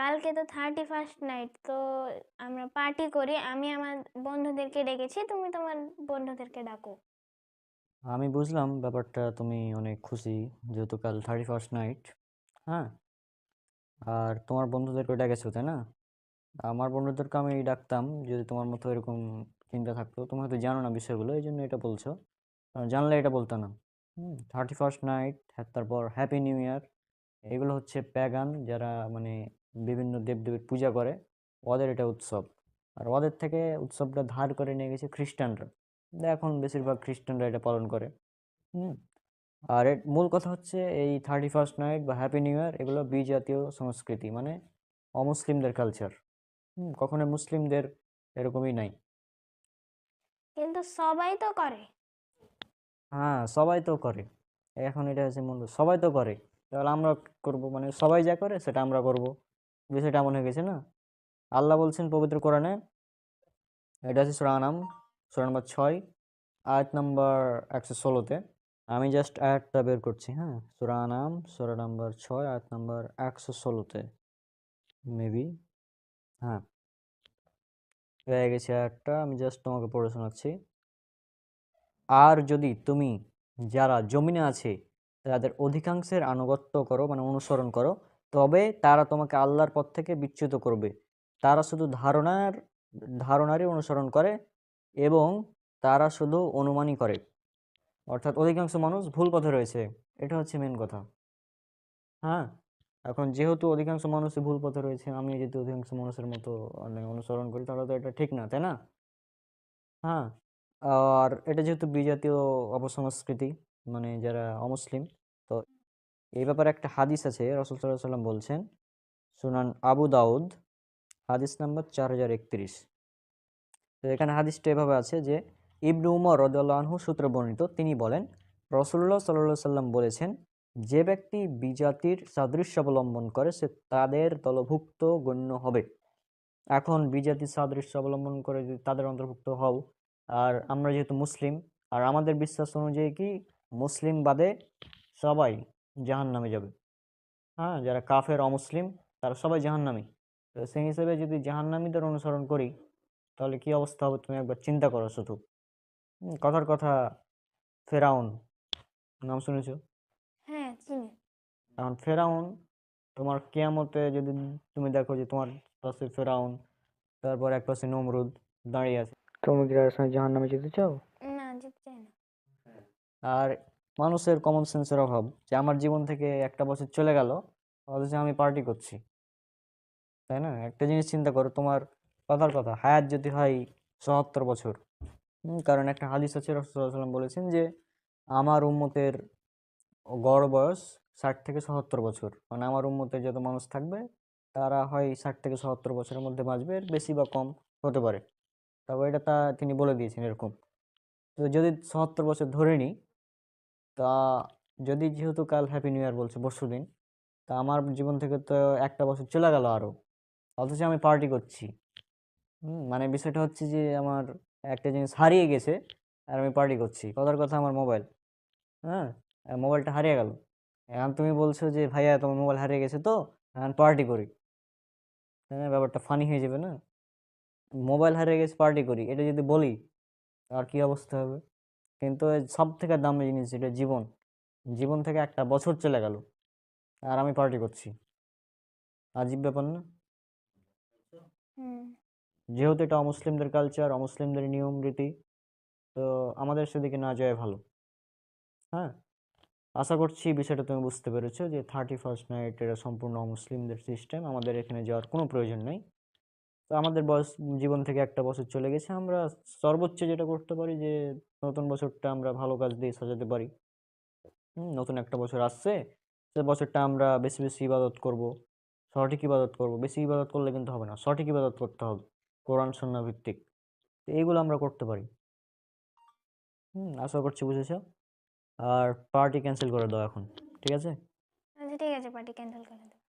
কালকে তো thirty first night তো আমরা পার্টি করি। আমি আমার বন্ধুদেরকে ডেকেছি, তুমি তোমার বন্ধুদেরকে ডাকো। আমি বুঝলাম ব্যাপারটা, তুমি অনেক খুশি যেহেতু কাল থার্টি ফার্স্ট নাইট হ্যাঁ? আর তোমার বন্ধুদেরকে ডেকেছো, তাই না? আমার বন্ধুদেরকে আমি ডাকতাম, যদি তোমার মতো এরকম চিন্তা থাকতো। তুমি হয়তো জানো না বিষয়গুলো, এই জন্য এটা বলছো। জানলে এটা বলতো না। থার্টি ফার্স্ট নাইট তারপর হ্যাপি নিউ ইয়ার এগুলো হচ্ছে প্যাগান যারা মানে বিভিন্ন দেবদেবীর পূজা করে। ওদের এটা উৎসব। আর ওদের থেকে উৎসবটা ধার করে নিয়ে গেছে খ্রিস্টানরা। এখন বেশিরভাগ খ্রিস্টানরা এটা পালন করে। হুম। আর এর মূল কথা হচ্ছে এই থার্টি ফার্স্ট নাইট বা হ্যাপি নিউ ইয়ার এগুলো বিজাতীয় সংস্কৃতি মানে অমুসলিমদের কালচার হুম কখনো মুসলিমদের এরকমই নাই। কিন্তু সবাই তো করে। হ্যাঁ সবাই তো করে। এখন এটা হচ্ছে মূল সবাই তো করে। তাহলে আমরা করব মানে সবাই যা করে সেটা আমরা করব। বিষয়টা এমন হয়ে গেছে না? আল্লাহ বলছেন পবিত্র কোরআনে, এটা হচ্ছে সুরা নাম সুরা নম্বর ছয়, আয়াত নাম্বার একশো ষোলোতে আমি জাস্ট আয়াতটা বের করছি হ্যাঁ? সুরা নাম সুরা নাম্বার ছয়, আয়াত নাম্বার একশো ষোলোতে মেবি হ্যাঁ। হয়ে গেছে আয়াতটা, আমি জাস্ট তোমাকে পড়ে শোনাচ্ছি। আর যদি তুমি, যারা জমিনে আছে, তাদের অধিকাংশের আনুগত্য করো মানে অনুসরণ করো তবে তারা তোমাকে আল্লাহর পথ থেকে বিচ্যুত করবে। তারা শুধু ধারণার, ধারণারই অনুসরণ করে এবং তারা শুধু অনুমানই করে। অর্থাৎ অধিকাংশ মানুষ ভুল পথে রয়েছে। এটা হচ্ছে মেন কথা। হ্যাঁ এখন যেহেতু অধিকাংশ মানুষই ভুল পথে রয়েছে, আমি যদি অধিকাংশ মানুষের মতো মানে অনুসরণ করি, তাহলে তো এটা ঠিক না, তাই না? হ্যাঁ আর এটা যেহেতু বিজাতীয় অপসংস্কৃতি মানে যারা অমুসলিম এই ব্যাপারে একটা হাদিস আছে, রসুল সাল্লাহ সাল্লাম বলছেন, সুনান আবু দাউদ, হাদিস নাম্বার চার হাজার একত্রিশ। তো এখানে হাদিসটা এভাবে আছে যে, ইবনু উমর রদাল্লাহু সূত্রে বর্ণিত, তিনি বলেন রসুল্লাহ সাল্লাহ সাল্লাম বলেছেন, যে ব্যক্তি বিজাতির সাদৃশ্য অবলম্বন করে, সে তাদের দলভুক্ত গণ্য হবে। এখন বিজাতির সাদৃশ্য অবলম্বন করে যদি তাদের অন্তর্ভুক্ত হও, আর আমরা যেহেতু মুসলিম, আর আমাদের বিশ্বাস অনুযায়ী কি মুসলিম বাদে সবাই জাহান নামে যাবে। হ্যাঁ যারা কাফের অমুসলিম তারা সবাই জাহান্নামী। তো সেই হিসেবে যদি জাহান্নামীদের অনুসরণ করি তাহলে কি অবস্থা হবে? তুমি একবার চিন্তা করো শুধু। কথার কথা ফেরাউন নাম শুনেছো? হ্যাঁ চিনি এখন ফেরাউন তোমার কেয়ামতে যদি তুমি দেখো যে তোমার পাশে ফেরাউন তারপর এক পাশে নমরুদ দাঁড়িয়ে আছে। তুমি কি তার সঙ্গে জাহান নামে যেতে চাও? না যেতে চাই না। আর মানুষের কমন সেন্সের অভাব যে আমার জীবন থেকে একটা বছর চলে গেল, অথচ আমি পার্টি করছি। তাই না? একটা জিনিস চিন্তা করো, তোমার কথার কথা, হায়াত যদি হয় চুয়াত্তর বছর। কারণ একটা হাদিস আছে রসুল্লাহাম বলেছেন যে, আমার উম্মতের গড় বয়স ষাট থেকে সত্তর বছর। মানে আমার উম্মতের যত মানুষ থাকবে, তারা হয় ষাট থেকে সত্তর বছরের মধ্যে বাঁচবে বেশি বা কম হতে পারে। তবে এটা তা তিনি বলে দিয়েছেন এরকম। তো যদি সত্তর বছর ধরে নিই তা যদি যেহেতু কাল হ্যাপি নিউ ইয়ার বলছে পরশু দিন, তা আমার জীবন থেকে তো একটা বছর চলে গেল আরও অথচ আমি পার্টি করছি। মানে বিষয়টা হচ্ছে যে আমার একটা জিনিস হারিয়ে গেছে, আর আমি পার্টি করছি। কথার কথা আমার মোবাইল হ্যাঁ মোবাইলটা হারিয়ে গেল। এখন তুমি বলছো যে, ভাইয়া, তোমার মোবাইল হারিয়ে গেছে তো, এখন পার্টি করি। হ্যাঁ ব্যাপারটা ফানি হয়ে যাবে না। মোবাইল হারিয়ে গেছে পার্টি করি। এটা যদি বলি, আর কি অবস্থা হবে? কিন্তু সব থেকে দামি জিনিস এটা জীবন। জীবন থেকে একটা বছর চলে গেল আর আমি পার্টি করছি। আজীব ব্যাপার না? যেহেতু এটা অমুসলিমদের কালচার অমুসলিমদের নিয়ম রীতি তো আমাদের সেদিকে না যায় ভালো। হ্যাঁ? আশা করছি বিষয়টা তুমি বুঝতে পেরেছ যে থার্টি ফার্স্ট নাইট এটা সম্পূর্ণ অমুসলিমদের সিস্টেম আমাদের এখানে যাওয়ার কোনো প্রয়োজন নেই। তো আমাদের বয়স জীবন থেকে একটা বছর চলে গেছে আমরা সর্বোচ্চ যেটা করতে পারি যে নতুন বছরটা আমরা ভালো কাজ দিয়ে সাজাতে পারি। হুম, নতুন একটা বছর আসছে সে বছরটা আমরা বেশি বেশি ইবাদত করব সঠিক ইবাদত করব। বেশি ইবাদত করলে কিন্তু হবে না সঠিক ইবাদত করতে হবে কোরআন সন্না ভিত্তিক। তো এইগুলো আমরা করতে পারি। হুম আশা করছি বুঝেছ। আর পার্টি ক্যান্সেল করে দাও এখন ঠিক আছে? আচ্ছা ঠিক আছে পার্টি ক্যান্সেল করে দেবো